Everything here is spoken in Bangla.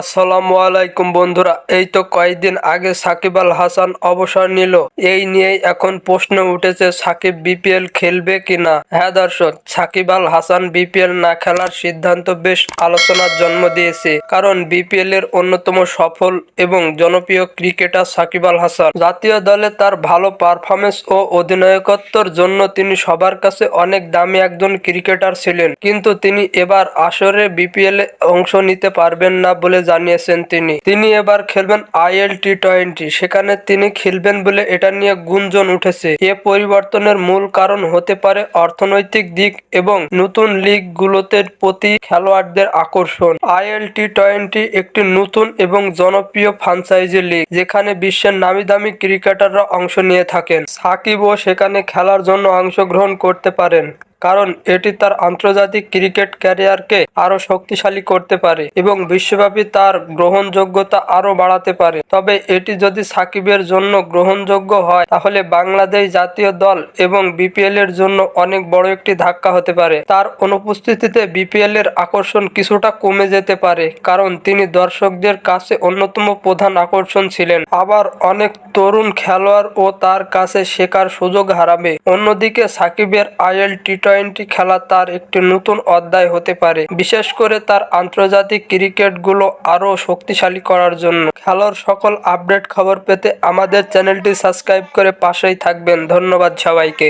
আসসালামু আলাইকুম বন্ধুরা, এই তো কয়েকদিন আগে সাকিব আল হাসান অবসর নিল। এই নিয়েই এখন প্রশ্ন উঠেছে, সাকিব বিপিএল খেলবে কিনা? হ্যাঁ দর্শক, সাকিব আল হাসান বিপিএল না খেলার সিদ্ধান্ত বেশ আলোচনার জন্ম দিয়েছে। কারণ বিপিএল এর অন্যতম সফল এবং জনপ্রিয় ক্রিকেটার সাকিব আল হাসান। জাতীয় দলে তার ভালো পারফরমেন্স ও অধিনায়কত্বর জন্য তিনি সবার কাছে অনেক দামি একজন ক্রিকেটার ছিলেন। কিন্তু তিনি এবার আসরে বিপিএল এ অংশ নিতে পারবেন না বলে জানিয়েছেন তিনি। তিনি এবার খেলবেন আইএল টি টোয়েন্টি সেখানে তিনি খেলবেন বলে এটা নিয়ে গুঞ্জন উঠেছে। এ পরিবর্তনের মূল কারণ হতে পারে অর্থনৈতিক দিক এবং নতুন লিগ গুলোতে প্রতি খেলোয়াড়দের আকর্ষণ। আইএল টি টোয়েন্টি একটি নতুন এবং জনপ্রিয় ফ্রাঞ্চাইজি লিগ, যেখানে বিশ্বের নামি দামি ক্রিকেটাররা অংশ নিয়ে থাকেন। সাকিবও সেখানে খেলার জন্য অংশগ্রহণ করতে পারেন। কারণ এটি তার আন্তর্জাতিক ক্রিকেট ক্যারিয়ারকে আরও শক্তিশালী করতে পারে এবং বিশ্বব্যাপী তার গ্রহণযোগ্যতা আরও বাড়াতে পারে। তবে এটি যদি সাকিবের জন্য গ্রহণযোগ্য হয়, তাহলে বাংলাদেশ জাতীয় দল এবং বিপিএল এর জন্য অনেক বড় একটি ধাক্কা হতে পারে। তার অনুপস্থিতিতে বিপিএল এর আকর্ষণ কিছুটা কমে যেতে পারে, কারণ তিনি দর্শকদের কাছে অন্যতম প্রধান আকর্ষণ ছিলেন। আবার অনেক তরুণ খেলোয়াড় ও তার কাছে শেখার সুযোগ হারাবে। অন্যদিকে সাকিবের আইএল টি টোয়েন্টি খেলা তার একটি নতুন অধ্যায় হতে পারে, বিশেষ করে তার আন্তর্জাতিক ক্রিকেটগুলো আরও শক্তিশালী করার জন্য। খেলার সকল আপডেট খবর পেতে আমাদের চ্যানেলটি সাবস্ক্রাইব করে পাশেই থাকবেন। ধন্যবাদ সবাইকে।